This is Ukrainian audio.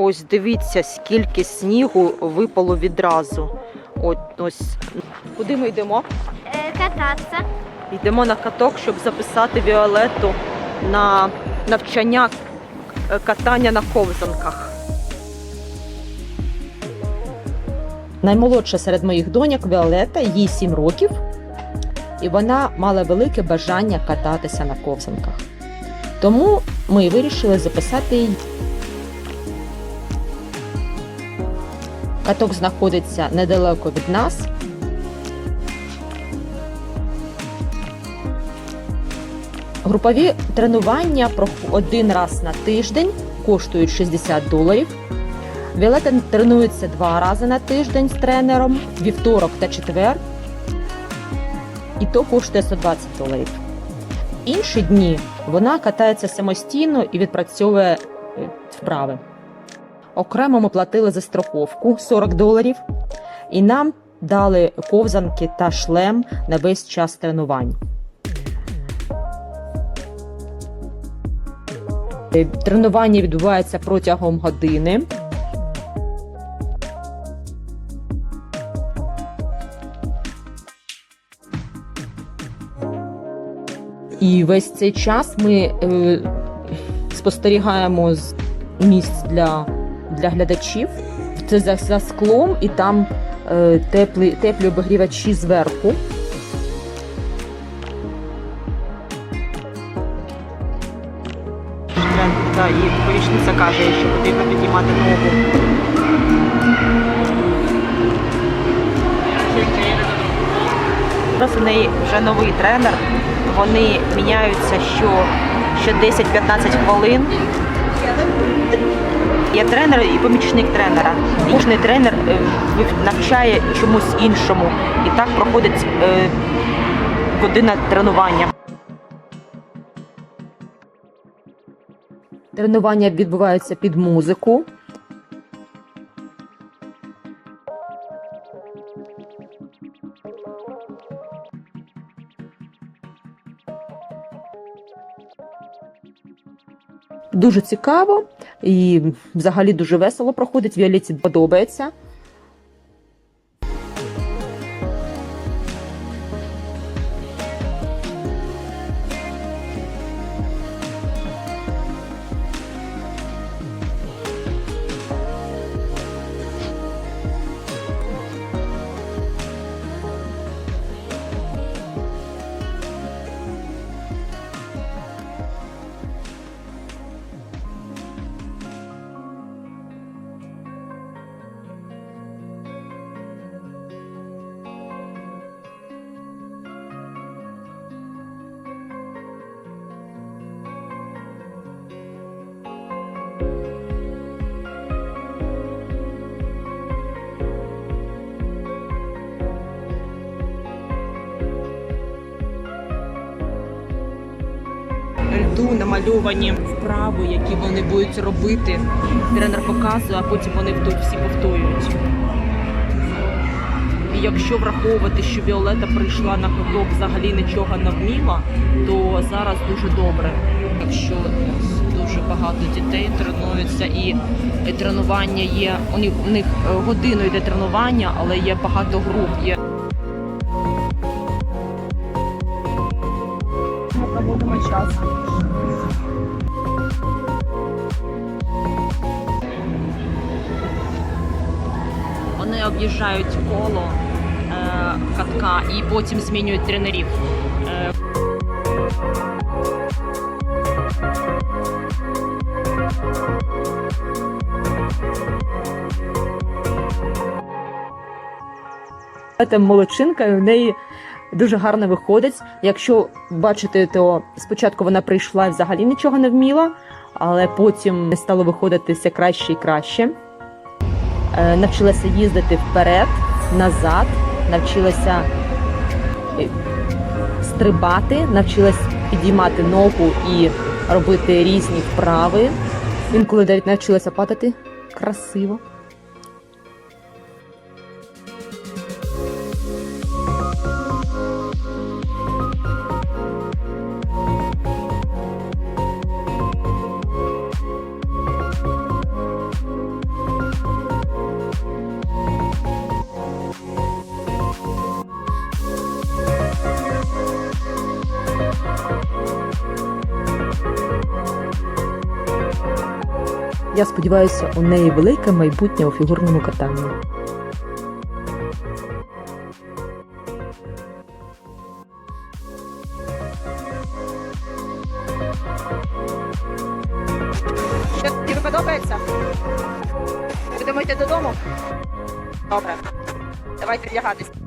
Ось дивіться, скільки снігу випало відразу. От ось. Куди ми йдемо? Е, кататися. Йдемо на каток, щоб записати Віолетту на навчання е, катання на ковзанках. Наймолодша серед моїх доньок Віолетта, їй 7 років, і вона мала велике бажання кататися на ковзанках. Тому ми вирішили записати її. Каток знаходиться недалеко від нас. Групові тренування один раз на тиждень коштують 60 доларів. Віолета тренується два рази на тиждень з тренером, вівторок та четвер. І то коштує 120 доларів. Інші дні вона катається самостійно і відпрацьовує е, вправи. Окремо ми платили за страховку 40 доларів, і нам дали ковзанки та шлем на весь час тренувань. Е, Тренування відбувається протягом години. І весь цей час ми е, спостерігаємо з місць для, для глядачів. Це за, за склом, і там е, теплі, теплі обігрівачі зверху. Та, і помічниця каже, що потрібно піднімати ногу. Зараз у неї вже новий тренер. Вони міняються що, що 10-15 хвилин. Є тренер і помічник тренера. Кожний тренер е, навчає чомусь іншому. І так проходить е, година тренування. Тренування відбуваються під музику. Дуже цікаво і взагалі дуже весело проходить. Віолетті подобається. Льду намальовані вправи, які вони будуть робити. Тренер показує, а потім вони всі повторюють. І якщо враховувати, що Віолета прийшла на каток, взагалі нічого не вміла, то зараз дуже добре. Якщо дуже багато дітей тренуються і тренування є, у них, е, годину йде тренування, але є багато груп. Є проводимо час. Вони об'їжджають коло е, катка і потім змінюють тренерів. Е, Це молодчинка, і в неї дуже гарно виходить. Якщо бачите, то спочатку вона прийшла і взагалі нічого не вміла, але потім стало виходити все краще і краще. Е, навчилася їздити вперед, назад, навчилася е, стрибати, навчилась підіймати ногу і робити різні вправи. Інколи навіть навчилася падати красиво. Я сподіваюся, у неї велике майбутнє у фігурному катанні. Тобі подобається? Будемо йти додому? Добре. Давайте вдягатись.